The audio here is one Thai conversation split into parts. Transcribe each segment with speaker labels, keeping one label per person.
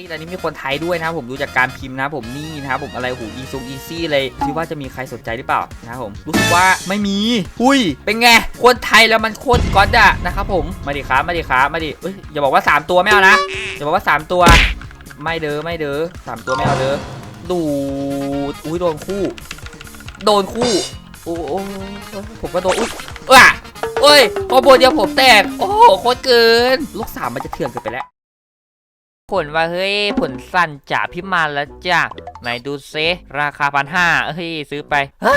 Speaker 1: ยตอนนี้มีคนไทยด้วยนะครับผมดูจากการพิมพ์นะครับผมนี่นะครับผมอะไรหูอีซุงอีซี่เลยคิดว่าจะมีใครสนใจหรือเปล่านะครับผมรู้สึกว่าไม่มีอุ้ย เป็นไงคนไทยแล้วมันโคตรก๊อตอะนะครับผมมาดิครับมาดิครับมาดิเอ้ยอย่าบอกว่าสามตัวไม่เอานะอย่าบอกว่าสามตัว ไม่เด้อไม่เด้อสามตัวไม่เอาเด้อดูดอุ้ยโดนคู่ โดนคู่โอ้โผมก็โดนอุ้ยอะเอ้ยพอโบเดียวผมแตกโอ้โหโคตรเกิน ลูกสามมันจะเถื่อนเกินไปแล้ว ผลว่าเฮ้ยผลสั้นจ่าพิมานแล้วจ้ะไหนดูเซราคาพันห้าเฮ้ยซื้อไปฮะ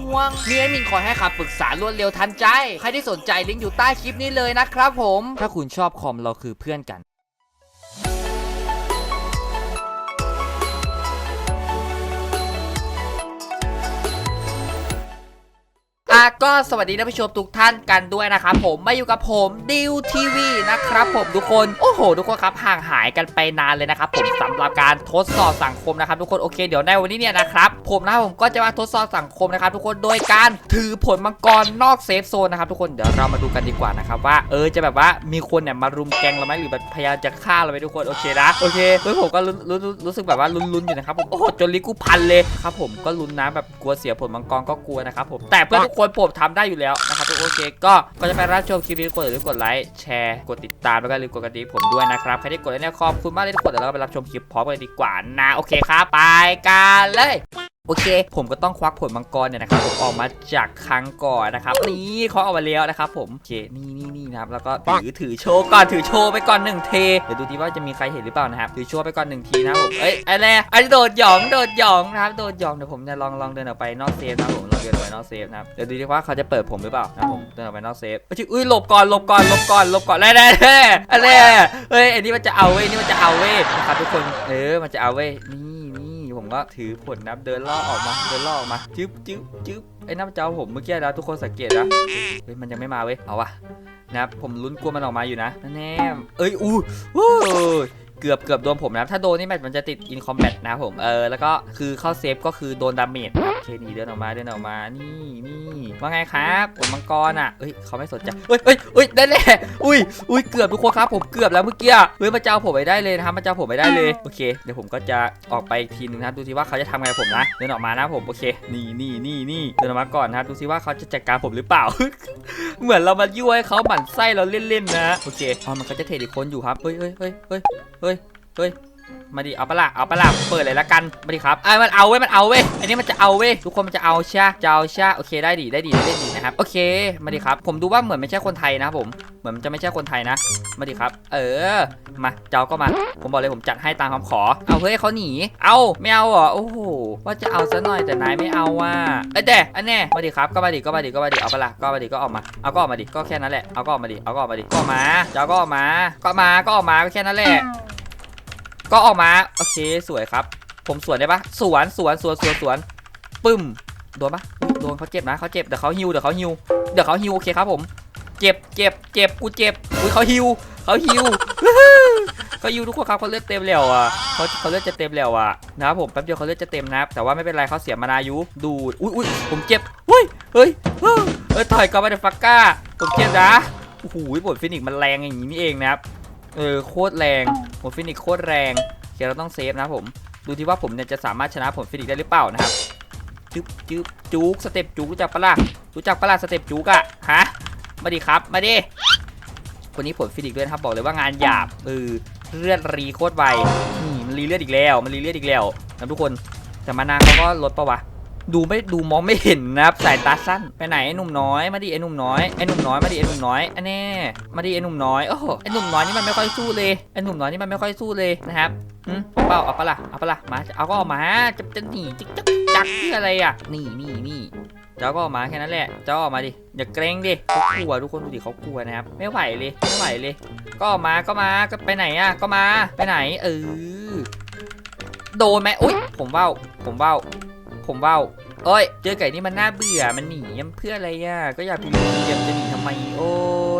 Speaker 1: ห่วง มีแอดมินคอยให้คำปรึกษารวดเร็วทันใจ ใครที่สนใจลิงก์อยู่ใต้คลิปนี้เลยนะครับผม ถ้าคุณชอบคอมเราคือเพื่อนกัน อะก็สวัสดีท่านผู้ชมทุกท่านกันด้วยนะครับผมมาอยู่กับผมดิวทีวีนะครับผมทุกคนโอ้โห ทุกคนครับห่างหายกันไปนานเลยนะครับผมสำหรับการทดสอบสังคมนะครับทุกคนโอเคเดี๋ยวในวันนี้เนี่ยนะครับผมนะผมก็จะมาทดสอบสังคมนะครับทุกคนโดยการถือผลมังกรนอกเซฟโซนนะครับทุกคนเดี๋ยวเรามาดูกันดีกว่านะครับว่าเออจะแบบว่ามีคนเนี่ยมารุมแกงเราไหมหรือแบบพยายามจะฆ่าเราไหมทุกคนโอเคนะโอเคเฮ้ยผมก็รู้รู้รู้รู้สึกแบบว่าลุ้นๆอยู่นะครับผมโอ้โหจนลิกูพันเลยครับผมก็ลุ้นนะแบบกลัวเสียผลมังกรก็กลัวนะครับผมแต่เพื่อทุกคนผมทำได้อยู่แล้วนะครับทุกโอเคก็ก็จะไปรับชมคลิปนี้กดหรือกดไลค์แชร์กดติดตามแล้วก็ลืมกดกระดิ่งผมด้วยนะครับใครที่กดแล้วเนี่ยขอบคุณมากเลยทุกคนเดี๋ยวเราไปรับชมคลิปพร้อมกันดีกว่านะโอเคครับไปกันเลย โอเค ผมก็ต้องควักผลมังกรเนี่ยนะครับผมออกมาจากครั้งก่อนนะครับนี่เขาเอามาแล้วนะครับผมโอเคนี่นี่นี่นะครับแล้วก็ถือถือโชว์ก่อนถือโชว์ไปก่อนหนึ่งเทเดี๋ยวดูดีว่าจะมีใครเห็นหรือเปล่านะครับถือโชว์ไปก่อนหนึ่งทีนะครับผมเอ้ยอะไรไอ้โดดหยองโดดหยองนะครับโดดหยองเดี๋ยวผมจะลองลองเดินออกไปนอกเซฟนะครับผมลองเดินออกไปนอกเซฟนะครับเดี๋ยวดูดีว่าเขาจะเปิดผมหรือเปล่านะครับผมเดินออกไปนอกเซฟเอ้ยอุ้ยหลบก่อนหลบก่อนหลบก่อนหลบก่อนแน่แน่แน่อะไรเฮ้ยอันนี้มันจะเอาเว้ยนี่มันจะเอาเว้ยนะครับทุกคนเออมันจะเอาเว้ยนี่นี่ผม ก็ถือผลนับเดินล่อออกมาเดินล่อออกมาจึ๊บจึ๊บจึ๊บไอ้น้ำเจ้าผมเมื่อกี้นะทุกคนสังเกตนะเฮ้ยมันยังไม่มาเว้ยเอาวะนะครับผมลุ้นกลัวมันออกมาอยู่นะแน่เอ้ยอู้วู้ เกือบเกือบโดนผมนะครับถ้าโดนนี่แมตช์มันจะติดอินคอมแบทนะครับผมเออแล้วก็คือเข้าเซฟก็คือโดนดาเมจครับโอเคนี่เดินออกมาเดินออกมานี่นี่ว่าไงครับผมมังกรอะเอ้ยเขาไม่สนใจเฮ้ยเฮ้ยเฮ้ยได้แน่อุ้ยอุ้ยเกือบทุกคนครับผมเกือบแล้วเมื่อกี้เฮ้ยมาเจ้าผมไปได้เลยนะครับมาเจ้าผมไปได้เลยโอเคเดี๋ยวผมก็จะออกไปอีกทีหนึงนะดูสิว่าเขาจะทำไงผมนะเดินออกมานะผมโอเคนี่นี่นี่นี่เดินออกมาก่อนนะครับดูสิว่าเขาจะจัดการผมหรือเปล่า เหมือนเรามายั่วให้เขาหมั่นไส้เราเล่นๆนะ โอเคอ๋อมันก็จะเทรดอีกคนอยู่ครับ เฮ้ยเฮ้ยเฮ้ยเฮ้ยเฮ้ยเฮ้ย มาดิเอาปะล่ะเอาปะล่ะเปิดเลยละกันมาดิครับไอ้มันเอาเว้ยมันเอาเว้ยอันนี้มันจะเอาเว้ยทุกคนมันจะเอาใช่จะเอาใช่โอเคได้ดีได้ดีได้ดีนะครับโอเคมาดิครับผมดูว่าเหมือนไม่ใช่คนไทยนะผมเหมือนจะไม่ใช่คนไทยนะมาดิครับ เออมาเจ้าก็มา ผมบอกเลยผมจัดให้ตามคำขอ เอาเฮ้ยเขาหนี เอาไม่เอาเหรอโอ้โหว่าจะเอาซะหน่อยแต่นายไม่เอาว่ะเอ้แต่อันแน่มาดิครับก็มาดิก็มาดิก็มาดิเอาปะละก็มาดิก็ออกมาเอาก็ออกมาดิก็แค่นั้นแหละเอาก็ออกมาดิเอาก็ออกมาดิก็มาเจ้าก็ออกมาก็มาก็ออกมาก็แค่นั้นแหละ ก็ออกมาโอเคสวยครับ ผมสวนได้ปะสวนสวนสวนสวนสวนปึ้มโดนปะโดนเขาเจ็บนะเขาเจ็บเดี๋ยวเขาฮิวเดี๋ยวเขาฮิวเดี๋ยวเขาฮิวโอเคครับผม เจ็บเจ็บเจ็บกูเจ็บอุ้ยเขาฮิวเขาฮิวเขาฮิวทุกคนครับเขาเลือดเต็มแล้วอะเขาเขาเลือดจะเต็มแล้วอะนะครับผมแป๊บเดียวเขาเลือดจะเต็มนะแต่ว่าไม่เป็นไรเขาเสียมานายุดูอุ้ยอุ้ยผมเจ็บเฮ้ยเฮ้ยเฮ้ยเต่อยกับมาเดฟักก้าผมเจ็บนะโอ้โหบทฟินิกมันแรงอย่างนี้นี่เองนะครับ เออโคตรแรงบทฟินิกโคตรแรงโอเคเราต้องเซฟนะผม ดูที่ว่าผมเนี่ยจะสามารถชนะผลฟินิกได้หรือเปล่านะครับจึ๊บจึ๊บจุกสเต็ปจุกรู้จักปะล่ะรู้จักปะล่ะสเต็ปจุกอะฮะมาดิครับมาดิคนนี้ผลฟิสิกด้วยนะครับบอกเลยว่างานหยาบเออเลือดรีโคตรไวมันรีเลือดอีกแล้ว มันรีเลือดอีกแล้วนะทุกคนแต่มานาเขาก็ลดปะวะ ดูไม่ดูมองไม่เห็นนะครับสายตาสั้นไปไหนไอ้หนุ่มน้อยมาดิไอ้หนุ่มน้อยไอ้หนุ่มน้อยมาดิไอ้หนุ่มน้อยอันแน่มาดิไอ้หนุ่มน้อยโอ้โหไอ้หนุ่มน้อยนี่มันไม่ค่อยสู้เลยไอ้หนุ่มน้อยนี่มันไม่ค่อยสู้เลยนะครับอืมเปล่าเอาปะล่ะเอาปะล่ะมาเอาก็เอามาจะจะหนีจิกจักจักที่อะไรอะนี่นี่นี่เจ้าก็ออกมาแค่นั้นแหละ เจ้าออกมาดิ อย่าเกรงดิเขากลัวทุกคนดูดิเขากลัวนะครับ ไม่ไหวเลย ไม่ไหวเลย ก็ออกมา ก็มา ก็ไปไหนอะ ก็มา ไปไหน เออ โดนไหมอุ้ย ผมว่าผมว่า ผมว่าวเอ้ย เจอไก่นี่มันน่าเบื่อ มันหนีเพื่ออะไรอะ ก็อยากพีพีจะหนีทำไม โอ้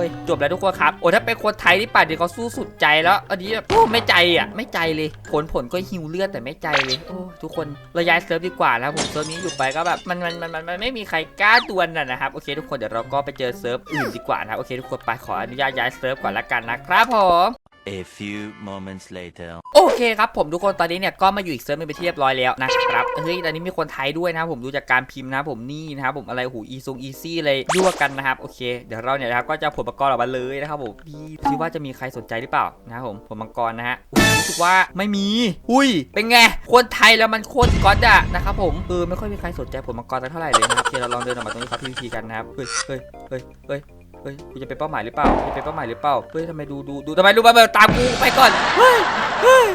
Speaker 1: ย จบแล้วทุกคนครับ โอ้ถ้าเป็นคนไทยที่ป่าเดี๋ยวเขาสู้สุดใจแล้วอันนี้แบบโอ้ไม่ใจอะ ไม่ใจเลย ผลผลก็หิวเลือดแต่ไม่ใจเลย โอ้ทุกคนเราย้ายเซิร์ฟดีกว่าแล้วผมเซิร์ฟนี้อยู่ไปก็แบบมันมันมันมันไม่มีใครกล้าดวลนะนะครับ โอเคทุกคนเดี๋ยวเราก็ไปเจอเซิร์ฟอื่นดีกว่านะ โอเคทุกคนไปขออนุญาตย้ายเซิร์ฟก่อนละกันนะครับผม
Speaker 2: A few moments later.
Speaker 1: โอเคครับผมทุกคนตอนนี้เนี่ยก็มาอยู่อีกเซิร์ฟหนึงไปนที่เรียบร้อยแล้วนะครับเฮ้ยตอนนี้มีคนไทยด้วยนะผมดูจากการพิมพ์นะผมนี่นะครับผมอะไรหูอีซงอีซี่เลยยั่วกันนะครับโอเคเดี๋ยวเราเนี่ยนะครับก็จะผลมังกรออกมาเลยนะครับผมพี่คิดว่าจะมีใครสนใจหรือเปล่านะครับผมผลมังกรนะฮะรู้สึกว่าไม่มีอุ้ย เป็นไงคนไทยแล้วมันโคตรก๊อตอะนะครับผมเออไม่ค่อยมีใครสนใจผลมังกรสักเท่าไหร่เลยนะครับโอเคเราลองเดินออกมาตรงนี้ครับพีพีกันนะครับเฮ้ยเฮ้ยเฮ้ยเฮ้ย ฮ้ยกูจะเป็นเป้าหมายหรือเปล่ากูจะเป็นเป้าหมายหรือเปล่าเฮ้ยทำไมดูดูดูทำไมดูมาแบบตามกูไปก่อนเฮ้ยเฮ้ย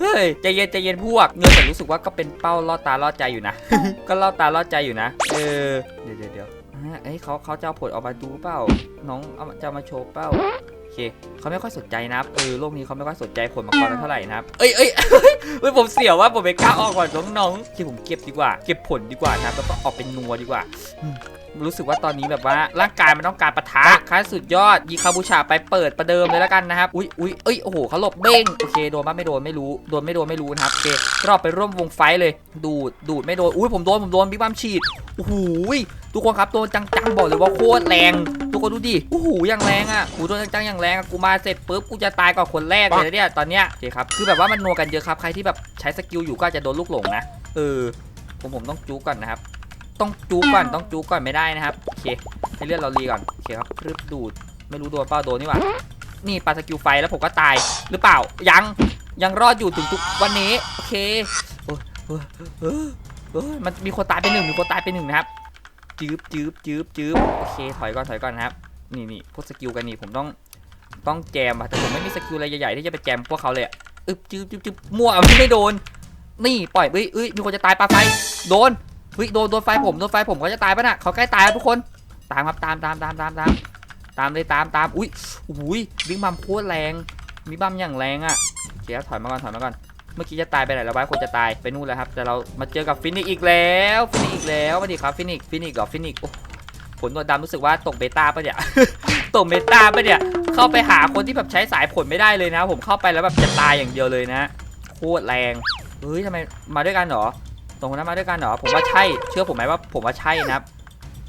Speaker 1: เฮ้ยใจเย็นใจเย็นพวกเงินแต่รู้สึกว่าก็เป็นเป้าล่อตาล่อใจอยู่นะ ก็ล่อตาล่อใจอยู่นะ เออเดี๋ยวเดี๋ยวเดี๋ยวอ่าเอ้ยเขาเขาจะเอาผลออกมาดูเปล่า น้องเอาจะเอามาโชว์เปล่าโอเคเขาไม่ค่อยสนใจนะครับเออโลกนี้เขาไม่ค่อยสนใจผลมังกรเท่าไหร่นะครับเอ้ยเอ้ยเฮ้ยผมเสียวว่าผมไปกล้าออกก่อนน้องๆที่ผมเก็บดีกว่า เก็บผลดีกว่านะครับแล้วก็ออกเป็นนัวดีกว่าอืม รู้สึกว่าตอนนี้แบบว่าร่างกายมันต้องการปะทะขั้นสุดยอดยีคาบูชาไปเปิดประเดิมเลยแล้วกันนะครับ อุ้ยอุ้ยเอ้ยโอ้โหเขาหลบเบ้งโอเคโดนบ้างไม่โดนไม่รู้โดนไม่โดนไม่รู้นะครับโอเครอบไปร่วมวงไฟท์เลย ดูดดูดไม่โดนอุ้ยผมโดนผมโดนบิ๊กบัมฉีดโอ้โหยทุกคนครับโดนจังๆบอกเลยว่าโคตรแรง ทุกคนดูดิโอ้โหอย่างแรงอะโอ้โหโดนจังๆอย่างแรงอะกูมาเสร็จปุ๊บกูจะตายก่อนคนแรกเลยนะเนี่ยตอนเนี้ยโอเคครับคือแบบว่ามันนัวกันเยอะครับใครที่แบบใช้สกิลอยู่ก็อาจจะโดนลูกหลงนะเออผมผมต้องจูก่อนนะครับ ต้องจูก่อนต้องจูก่อนไม่ได้นะครับโอเคให้เลือดเรารีก่อนโอเคครับพรึบดูดไม่รู้โดนเปล่าโดนนี่หว่านี่ปาสกิลไฟแล้วผมก็ตายหรือเปล่ายังยังรอดอยู่ถึงทุกวันนี้โอเคโอ้เออเออเออมันมีคนตายไปหนึ่งมีคนตายไปหนึ่งนะครับจืบจืบจืบจืบโอเคถอยก่อนถอยก่อนนะครับนี่นี่พวกสกิลกันนี่ผมต้องต้องแจมอะแต่ผมไม่มีสกิลอะไรใหญ่ๆที่จะไปแจมพวกเขาเลยอะอึบจืบจืบจืบมั่วไม่โดน นี่ปล่อยเอ้ยเอ้ยมีคนจะตายปลาไฟโดน เฮ้ยโดนโดนไฟผมโดนไฟผมเขาจะตายปะน่ะเขาใกล้ตายแล้วทุกคนตามครับตามตามตามตามตามตามเลยตามตามอุ้ยอุ้ยบิ๊กบัมโคตรแรงมีบัมอย่างแรงอะเคครับถอยมาก่อนถอยมาก่อนเมื่อกี้จะตายไปไหนแล้ววะคนจะตายไปนู่นแล้วครับแต่เรามาเจอกับฟินิกอีกแล้วฟินิกอีกแล้วมาดิครับฟินิกฟินิกกับฟินิกโอ้ผลตัวดำรู้สึกว่าตกเบต้าปะเนี่ยตกเบต้าปะเนี่ยเข้าไปหาคนที่แบบใช้สายผลไม่ได้เลยนะ ผมเข้าไปแล้วแบบจะตายอย่างเดียวเลยนะโคตรแรงเฮ้ยทำไมมาด้วยกันเหรอ ตรงคนนั้นมาด้วยกันเหรอ ผมว่าใช่ เชื่อผมไหมว่าผมว่าใช่นะครับ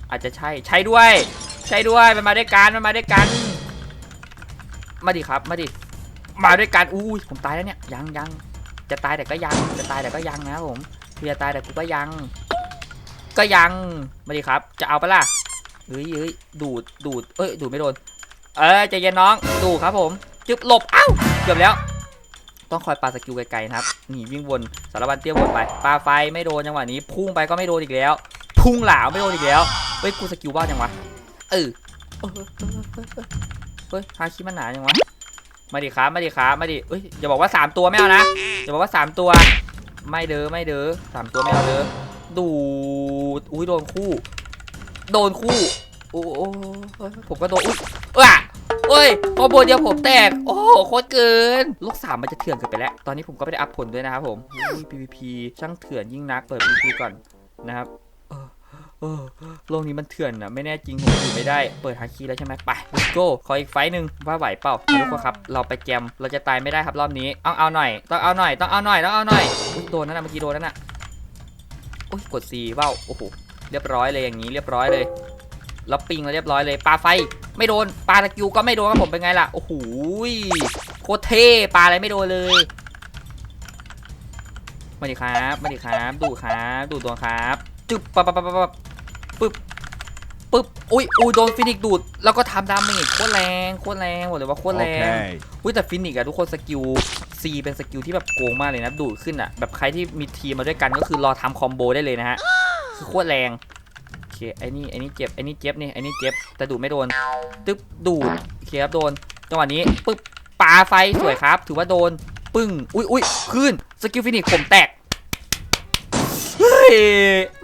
Speaker 1: อาจจะใช่ ใช่ด้วย ใช่ด้วย มันมาด้วยกัน มันมาด้วยกัน มาดิครับ มาดิ มาด้วยกัน อู้ยผมตายแล้วเนี่ย ยังยัง จะตายแต่ก็ยัง จะตายแต่ก็ยังนะผมพี่จะตายแต่กูก็ยัง ก็ยัง มาดิครับ จะเอาปะล่ะเฮ้ยเฮ้ยดูด ดูด เอ้ย ดูดไม่โดน เอ้ยใจเย็นน้อง ดูครับผม จึบหลบ เอ้า เกือบแล้ว ต้องคอยปาสกิลไกลๆนะครับนี่วิ่งวนสารวัตรเตี้ยวนไปปาไฟไม่โดนจังหวะนี้ พุ่งไปก็ไม่โดนอีกแล้ว พุ่งหลาวไม่โดนอีกแล้วเฮ้ยกูสกิลบ้าจังวะเออเฮ้ยฮาคิมันหนาจังวะมาดิครับมาดิครับมาดิเอ้ยอย่าบอกว่า 3 ตัวไม่เอานะอย่าบอกว่า 3 ตัว ไม่เด้อไม่เด้อสามตัวไม่เอาเด้อดูอุ้ยโดนคู่ โดนคู่โอ้โหผมก็โดนอุ้ย เอ้ยพอโบเดียวผมแตก โอ้โหโคตรเกิน ลูกสามมันจะเถื่อนเกินไปแล้ว ตอนนี้ผมก็ไม่ได้อัพผลด้วยนะครับผมอุ้ย PVP ช่างเถื่อนยิ่งนัก เปิด PVP ก่อนนะครับเออเออโลกนี้มันเถื่อนนะไม่แน่จริงผมอยู่ไม่ได้เปิดฮาคีแล้วใช่ไหมไป let's go ขออีกไฟหนึ่งว่าไหวเปล่าทุกคนครับ เราไปแจมเราจะตายไม่ได้ครับรอบนี้เอาเอาหน่อยต้องเอาหน่อยต้องเอาหน่อยต้องเอาหน่อยโดนนั่นนะเมื่อกี้โดนนั่นน่ะอุ้ยกด C ว้าวโอ้โหเรียบร้อยเลยอย่างนี้เรียบร้อยเลยล้วปิงแล้วเรียบร้อยเลยปลาไฟ ไม่โดนปลาตะกิวก็ไม่โดนครับผมเป็นไงล่ะโอ้โหยโคตรเท่ปลาอะไรไม่โดนเลยมาดิครับมาดิครับ ดูครับ ดูดวงครับจึ๊บปั๊บปั๊บปั๊บปั๊บปึ๊บปึ๊บอุ้ยอุ้ยโดนฟินิกซ์ดูดแล้วก็ทำดาเมจโคตรแรงโคตรแรงบอกเลยว่าโคตรแรง
Speaker 2: Okay.
Speaker 1: อุ้ยแต่ฟินิกซ์อะทุกคนสกิล C เป็นสกิลที่แบบโกงมากเลยนะดูดขึ้นอะแบบใครที่มีทีมมาด้วยกันก็คือรอทำคอมโบได้เลยนะฮะคือโคตรแรงโอเค ไอ้นี่ไอ้นี่เจ็บไอ้นี่เจ็บนี่ไอ้นี่เจ็บแต่ดูดไม่โดนตึ๊บดูดโอเคครับโดนจังหวะนี้ปึ๊บปาไฟสวยครับ ถือว่าโดน ปึ้งอุ้ยอุ้ยขึ้นสกิลฟินิกผมแตกเฮ้ย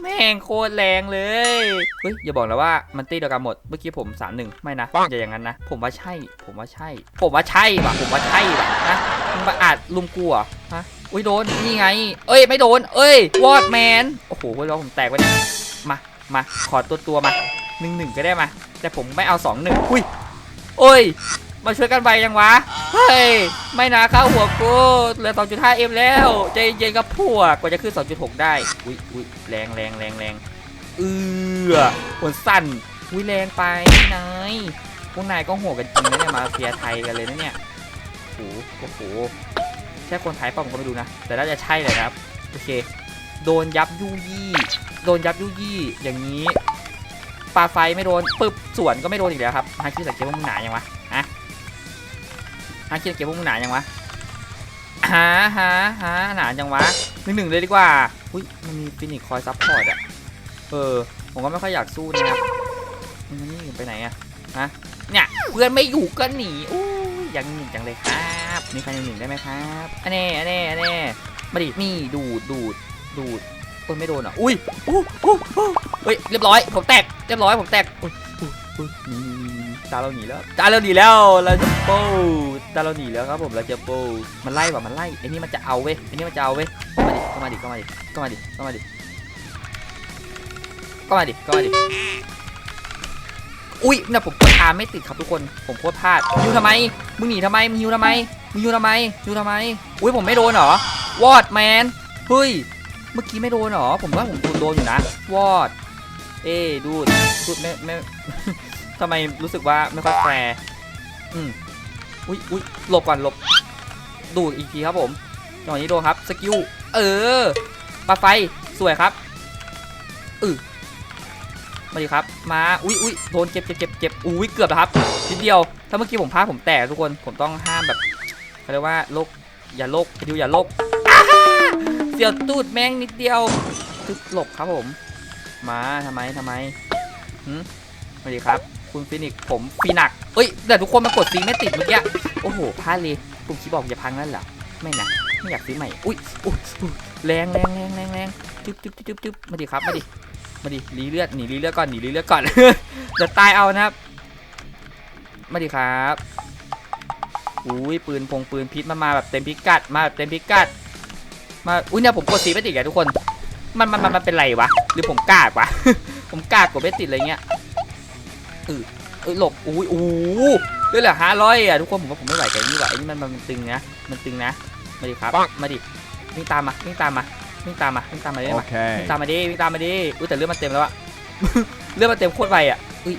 Speaker 1: แม่งโคตรแรงเลยเฮ้ยอย่าบอกนะว่ามันตีเดียวกันหมดเมื่อกี้ผม3 1ไม่นะอย่าอย่างนั้นนะ ผมว่าใช่ ผมว่าใช่ ผมว่าใช่ว่ะผมว่าใช่ว่ะนะมึงมาอาจลุมกูเหรอฮะอุ้ยโดนนี่ไง เอ้ยไม่โดน เอ้ยวอดแมนโอ้โหเว้ยเราผมแตกไปเนี่ย มาขอตัวตัวมาหนึ่งหนึ่งก็ได้มา แต่ผมไม่เอาสองหนึ่งอุ้ยโอ้ย มาช่วยกันไปยังวะ เฮ้ย ไม่นะเข้าหัวกูเหลือ2.5เอ็มแล้ว ใจเย็นกับพวกกว่าจะขึ้น2.6ได้ อุ้ยอุ้ยแรงแรงแรงแรงเอือหัวสั่นอุ้ยแรงไปนายพวกนายก็โหดกันจริงนะเนี่ยมาเฟียไทยกันเลยนะเนี่ยโอ้โหโอ้โหใช่คนไทยปล่ะผมก็ไม่รู้นะ แต่น่าจะใช่เลยครับ โอเค โดนยับยุยี่โดนยับยุยี่อย่างนี้ปาไฟไม่โดนปึ๊บสวนก็ไม่โดนอีกแล้วครับฮาคิสังเกตว่ามึงหนายังวะฮะฮาคิสังเกตว่ามึงหนายังวะหาหาหาหนาจังวะหนึ่งหนึ่งเลยดีกว่าอุ้ยมันมีฟินิกคอยซัพพอร์ตอะเออผมก็ไม่ค่อยอยากสู้นะครับมันนี่ไปไหนอะฮะเนี่ยเพื่อนไม่อยู่ก็หนีอู้ยยังหนีจังเลยครับมีใครหนึ่งหนึ่งได้ไหมครับอันนี้อันนี้อันนี้มาดินี่ดูดดูด ดูดโอ้ยไม่โดนอะอุ้ยอู้อู้อู้เฮ้ยเรียบร้อยผมแตกเรียบร้อยผมแตกอุ้ยอุ้ยอุ้ยหนีหนีหนีตาเราหนีแล้วตาเราหนีแล้วเราจะโป้ตาเราหนีแล้วครับผมเราจะโป้มันไล่ว่ะมันไล่ไอ้นี่มันจะเอาเว้ยไอ้นี่มันจะเอาเว้ยก็มาดิก็มาดิก็มาดิก็มาดิก็มาดิก็มาดิก็มาดิอุ้ยเนี่ยผมกดอาไม่ติดครับทุกคนผมโคตรพลาดยิวทำไมมึงหนีทำไมมึงยิวทำไมมึงยิวทำไมยิวทำไมอุ้ยผมไม่โดนเหรอวอดแมนเฮ้ย เมื่อกี้ไม่โดนหรอ ผมว่าผมโดนอยู่นะ วอด เอ้ดูดดูดไม่ไม่ทำไมรู้สึกว่าไม่ค่อยแฟร์อืมอุ้ยอุ้ยหลบก่อนหลบ ดูดอีกทีครับผมจังหวะนี้โดนครับ สกิล เออปาไฟ สวยครับอือมาดิครับ มา อุ้ยอุ้ยโดนเจ็บเจ็บเจ็บเจ็บอุ้ยเกือบแล้วครับนิดเดียว ถ้าเมื่อกี้ผมพลาดผมแตกทุกคน ผมต้องห้ามแบบเขาเรียกว่าโลกอย่าโลกดิวอย่าโลก เสียวตูดแม่งนิดเดียวตึกหลบครับผม มาทำไมทำไมหืมสวัสดีครับ คุณฟินิกซ์ผมฟีนักเอ้ยแต่ทุกคนมากดซีไม่ติดเมื่อกี้โอ้โหพลาดเลยปุ่มคีย์บอกอย่าพังนั่นเหรอไม่นะไม่อยากซื้อใหม่อุ้ยอุ้ยอุ๊ยแรงแรงแรงแรงแรงจึ๊บจึ๊บจึ๊บจึ๊บมาดิครับมาดิมาดิรีเลือดหนีรีเลือดก่อนหนีรีเลือดก่อนเดี๋ยวตายเอานะครับมาดิครับอุ้ยปืนพงปืนพิษมามาแบบเต็มพิกัดมาแบบเต็มพิกัด มาอุ้ยเนี่ยผมกดสีไม่ติดไงทุกคน มันมันมันมันเป็นไรวะ หรือผมกากวะ ผมกากกดไม่ติดอะไรเงี้ยเออเออหลบอุ้ยอู้ด้วยเหรอห้าร้อยอะทุกคนผมว่าผมไม่ไหวกับไอ้นี่ว่ะไอ้นี่มันมันมันตึงนะ มันตึงนะ มาดิครับ มาดิวิ่งตามมาวิ่งตามมาวิ่งตามมาวิ่งตามมาได้ไหม
Speaker 3: Okay.
Speaker 1: วิ่งตามมาดิวิ่งตามมาดิอุ้ยแต่เลือดมันเต็มแล้วอะเลือดมันเต็มโคตรไวอะอุ้ย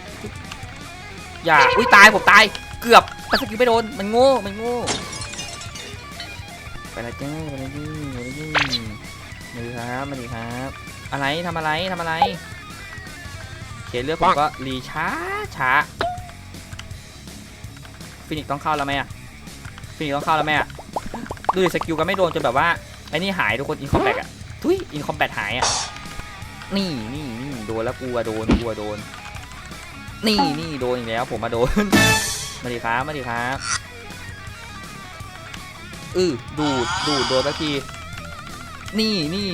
Speaker 1: อย่าอุ้ยตายผมตายเกือบแต่สกิลไม่โดนมันโง่มันโง่ ไปละจ้าไปละยี่ไปละยี่มาดีครับมาดีครับ อะไรทำอะไรทำอะไรเขียนเลือกผมก็รีช้าช้าฟินิกซ์ต้องเข้าแล้วไหมอะฟินิกซ์ต้องเข้าแล้วไหมอะดูดิสกิลก็ไม่โดนจนแบบว่าไอ้นี่หายทุกคนอินคอมแบทอะทุยอินคอมแบทหายอะนี่นี่นี่โดนแล้วกลัวโดนกลัวโดน นี่นี่โดนอีกแล้วผมมาโดน มาดีครับมาดีครับ อือดูดดูดโดนสักที นี่นี่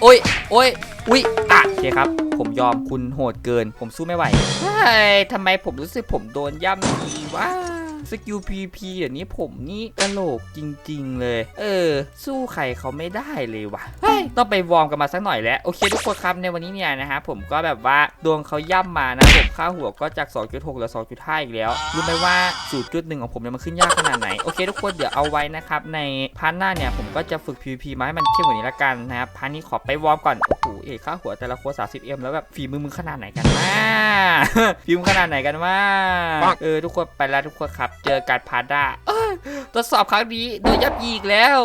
Speaker 1: โอ้ยโอ้ยอุ้ยอะโอเคครับ ผมยอมคุณโหดเกิน ผมสู้ไม่ไหวเฮ้ยทำไมผมรู้สึกผมโดนย่ำทีวะ สกิลพีพีเดี๋ยวนี้ผมนี่กะโหลกจริง ๆ เลย เออ สู้ใครเขาไม่ได้เลยวะเฮ้ยต้องไปวอร์มกันมาสักหน่อยแล้ว โอเคทุกคนครับในวันนี้เนี่ยนะฮะผมก็แบบว่าดวงเขาย่ำมานะผมค่าหัวก็จาก 2.6เหลือ2.5 อีกแล้ว รู้ไหมว่า 0.1 ของผมเนี่ยมันขึ้นยากขนาดไหน โอเคทุกคนเดี๋ยวเอาไว้นะครับ ในพาร์ทหน้าเนี่ยผมก็จะฝึก PVP มาให้มันเข้มกว่านี้ละกันนะครับพาร์ทนี้ขอไปวอร์มก่อน โอ้โหเอกค่าหัวแต่ละโค้ด 30M แล้วแบบฝีมือมึงขนาดไหนกันวะฝีมือขนาดไหนกันวะเออทุกคนไปแล้วทุกคนครับเจอกันพาร์ด้าทดสอบครั้งนี้โดนยับยีอีกแล้ว